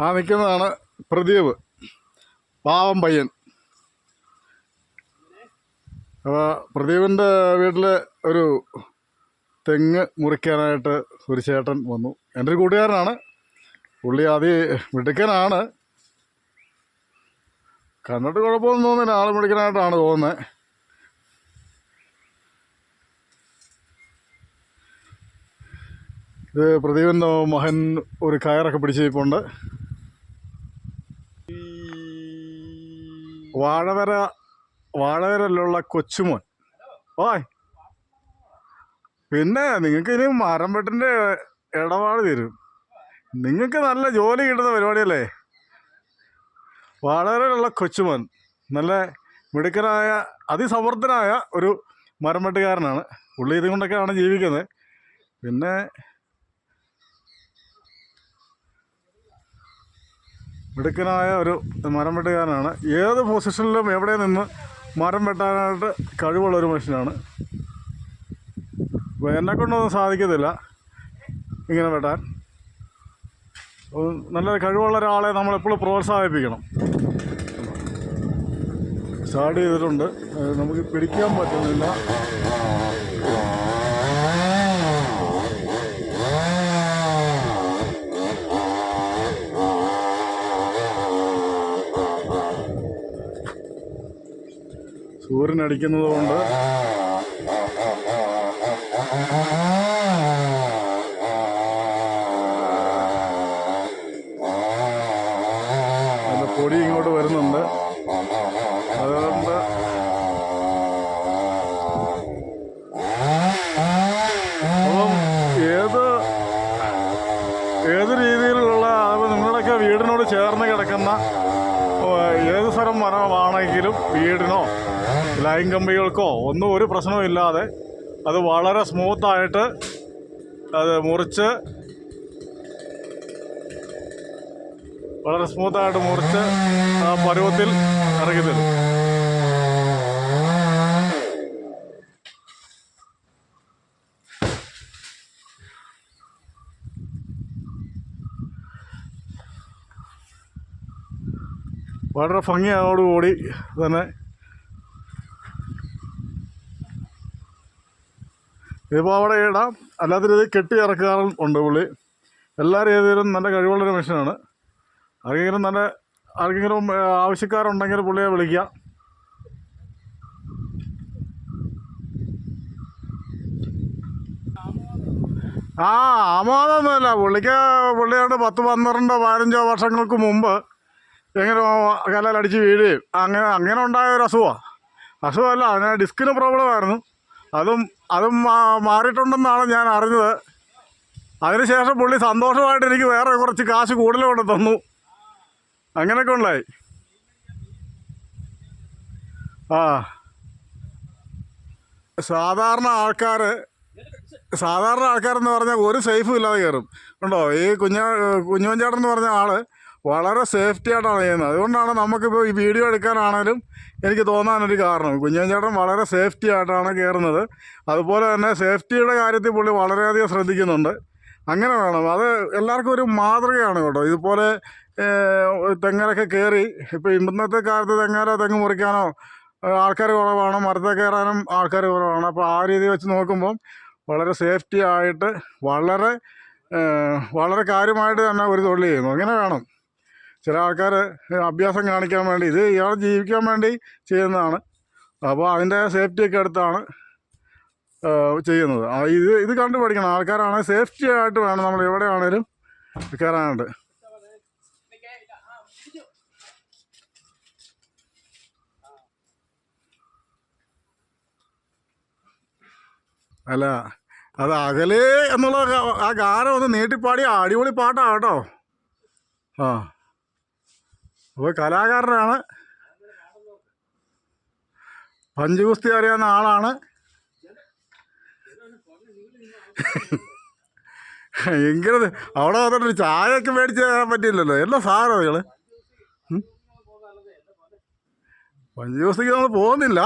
ആ നിൽക്കുന്നതാണ് പ്രദീപ്. പാവം പയ്യൻ. അപ്പോൾ പ്രദീപിന്റെ വീട്ടിൽ ഒരു തെങ്ങ് മുറിക്കാനായിട്ട് ഒരു ചേട്ടൻ വന്നു. എന്റെ ഒരു കൂട്ടുകാരനാണ്. പുള്ളി ആദ്യം മിടുക്കനാണ്. കണ്ടിട്ട് കുഴപ്പമൊന്നും തോന്നുന്നില്ല. ആൾ മിടുക്കനായിട്ടാണ് തോന്നുന്നത് ഇത് പ്രദീപിന്റെ മഹൻ ഒരു കയറൊക്കെ പിടിച്ചിരിപ്പുണ്ട് വാഴവര വാഴവരയിലുള്ള കൊച്ചുമോൻ. ഓയ്. പിന്നെ നിങ്ങൾക്ക് ഇനി മരം വെട്ടിന്റെ ഇടപാട് തരും. നിങ്ങൾക്ക് നല്ല ജോലി കിട്ടുന്ന പരിപാടിയല്ലേ? വാഴവരയിലുള്ള കൊച്ചുമോൻ നല്ല മിടുക്കനായ അതിസമർത്ഥനായ ഒരു മരം വെട്ടുകാരനാണ് പുള്ളി ഇതുകൊണ്ടൊക്കെയാണ് ജീവിക്കുന്നത്. പിന്നെ മിടുക്കനായ ഒരു മരം വെട്ടുകാരനാണ്. ഏത് പൊസിഷനിലും എവിടെ നിന്ന് മരം വെട്ടാനായിട്ട് കഴിവുള്ള ഒരു മനുഷ്യനാണ്. അപ്പോൾ എന്നെ കൊണ്ടൊന്നും സാധിക്കത്തില്ല ഇങ്ങനെ വെട്ടാൻ. നല്ല കഴിവുള്ള ഒരാളെ നമ്മളെപ്പോഴും പ്രോത്സാഹിപ്പിക്കണം. സ്റ്റാർട്ട് ചെയ്തിട്ടുണ്ട്. നമുക്ക് പിടിക്കാൻ പറ്റുന്നില്ല. സൂര്യൻ അടിക്കുന്നത് കൊണ്ട് പൊടി ഇങ്ങോട്ട് വരുന്നുണ്ട്. അതുകൊണ്ട് അപ്പം ഏത് ഏത് രീതിയിലുള്ള നിങ്ങളുടെയൊക്കെ വീടിനോട് ചേർന്ന് കിടക്കുന്ന ഏത് സ്ഥലം മരമാണെങ്കിലും വീടിനോ ലൈൻ കമ്പികൾക്കോ ഒന്നും ഒരു പ്രശ്നവും ഇല്ലാതെ അത് വളരെ സ്മൂത്തായിട്ട് അത് മുറിച്ച് വളരെ സ്മൂത്തായിട്ട് മുറിച്ച് ആ പരുവത്തിൽ ഇറക്കി തരും. വളരെ ഭംഗിയോടുകൂടി തന്നെ ഇതിപ്പോൾ അവിടെ ഇടാം. അല്ലാത്ത രീതിയിൽ കെട്ടി ഇറക്കാറും ഉണ്ട് പുള്ളി. എല്ലാ രീതിയിലും നല്ല കഴിവുള്ളൊരു മനുഷ്യനാണ്. ആർക്കെങ്കിലും നല്ല ആർക്കെങ്കിലും ആവശ്യക്കാരുണ്ടെങ്കിൽ പുള്ളിയെ വിളിക്കാം. ആ ആമോദമൊന്നുമില്ല പുള്ളിക്ക് പുള്ളിയോട് പത്ത് പന്ത്രണ്ടോ പതിനഞ്ചോ വർഷങ്ങൾക്ക് മുമ്പ് എങ്ങനെ കല്ലാലടിച്ച് വീഴുകയും. അങ്ങനെ അങ്ങനെ ഉണ്ടായ ഒരു അസുഖമാണ് അസുഖമല്ല അതിന് ഡിസ്കിന് പ്രോബ്ലം ആയിരുന്നു അതും അതും മാറിയിട്ടുണ്ടെന്നാണ് ഞാൻ അറിഞ്ഞത്. അതിനുശേഷം പുള്ളി സന്തോഷമായിട്ട് എനിക്ക് വേറെ കുറച്ച് കാശ് കൂടുതൽ കൊണ്ട് തന്നു. അങ്ങനെയൊക്കെ ഉണ്ടായി. ആ. സാധാരണ ആൾക്കാർ സാധാരണ ആൾക്കാരെന്ന് പറഞ്ഞാൽ ഒരു സേഫും ഇല്ലാതെ കയറും. ഉണ്ടോ ഈ കുഞ്ഞ കുഞ്ഞുവഞ്ചേട്ടൻ എന്ന് പറഞ്ഞ ആൾ വളരെ സേഫ്റ്റി ആയിട്ടാണ് ചെയ്യുന്നത് അതുകൊണ്ടാണ് നമുക്കിപ്പോൾ ഈ വീഡിയോ എടുക്കാനാണേലും എനിക്ക് തോന്നാനൊരു കാരണം. കുഞ്ഞുവഞ്ചേട്ടൻ വളരെ സേഫ്റ്റി ആയിട്ടാണ് കയറുന്നത് അതുപോലെ തന്നെ സേഫ്റ്റിയുടെ കാര്യത്തിൽ പുള്ളി വളരെയധികം ശ്രദ്ധിക്കുന്നുണ്ട്. അങ്ങനെ വേണം. അത് എല്ലാവർക്കും ഒരു മാതൃകയാണ് കേട്ടോ. ഇതുപോലെ തെങ്ങിലൊക്കെ കയറി ഇപ്പോൾ ഇന്നത്തെ കാലത്ത് തെങ്ങാലോ തെങ്ങ് മുറിക്കാനോ ആൾക്കാർ കുറവാണ്. മരത്തെ കയറാനും ആൾക്കാർ കുറവാണ്. അപ്പോൾ ആ രീതി വെച്ച് നോക്കുമ്പം വളരെ സേഫ്റ്റി ആയിട്ട് വളരെ വളരെ കാര്യമായിട്ട് തന്നെ ഒരു തൊഴിൽ ചെയ്യുന്നു. അങ്ങനെ വേണം. ചില ആൾക്കാർ അഭ്യാസം കാണിക്കാൻ വേണ്ടി ഇത് ഇയാൾ ജീവിക്കാൻ വേണ്ടി ചെയ്യുന്നതാണ്. അപ്പോൾ അതിന്റെ സേഫ്റ്റിയൊക്കെ അടുത്താണ് ചെയ്യുന്നത്. ഇത് ഇത് കണ്ടു പഠിക്കണം. ആൾക്കാരാണ് സേഫ്റ്റി ആയിട്ട് വേണം. നമ്മൾ എവിടെയാണേലും കയറാനായിട്ട്. അല്ല അത് അകലേ എന്നുള്ള ആ ഗാനം ഒന്ന് നീട്ടിപ്പാടി അടിപൊളി പാട്ടാണ് കേട്ടോ. ആ. അപ്പോൾ കലാകാരനാണ്. പഞ്ചഗുസ്തി അറിയാവുന്ന ആളാണ്. എങ്കിലും അവിടെ വന്നിട്ട് ചായയൊക്കെ മേടിച്ച് തരാൻ പറ്റില്ലല്ലോ എല്ലാം സാധനം നിങ്ങൾ പഞ്ചഗുസ്തിക്ക് നമ്മൾ പോകുന്നില്ല.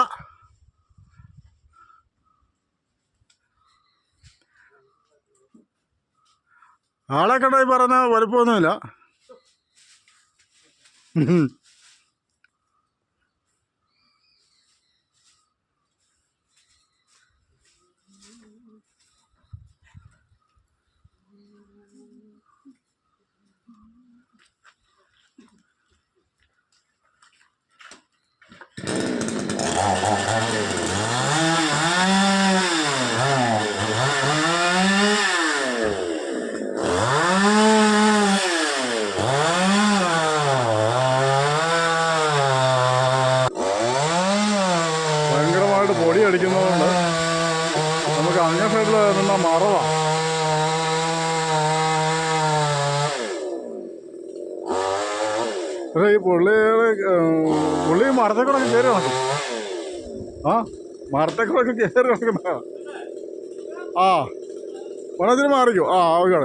ആളെ കണ്ടായി പറഞ്ഞ വലുപ്പമൊന്നുമില്ല. Mm-hmm. അടിക്കുന്നതുകൊണ്ട് നമുക്ക് അങ്ങേ സൈഡിൽ നിന്ന മറവാ. ഈ പുള്ളിയുടെ പുള്ളി മരത്തേക്കൂടെ കയറി നടക്കും. ആ മരത്തേക്കൂടെ കയറി നടക്കുന്ന ആ. പണത്തിന് മാറിക്കോ. ആ ഓക്കെ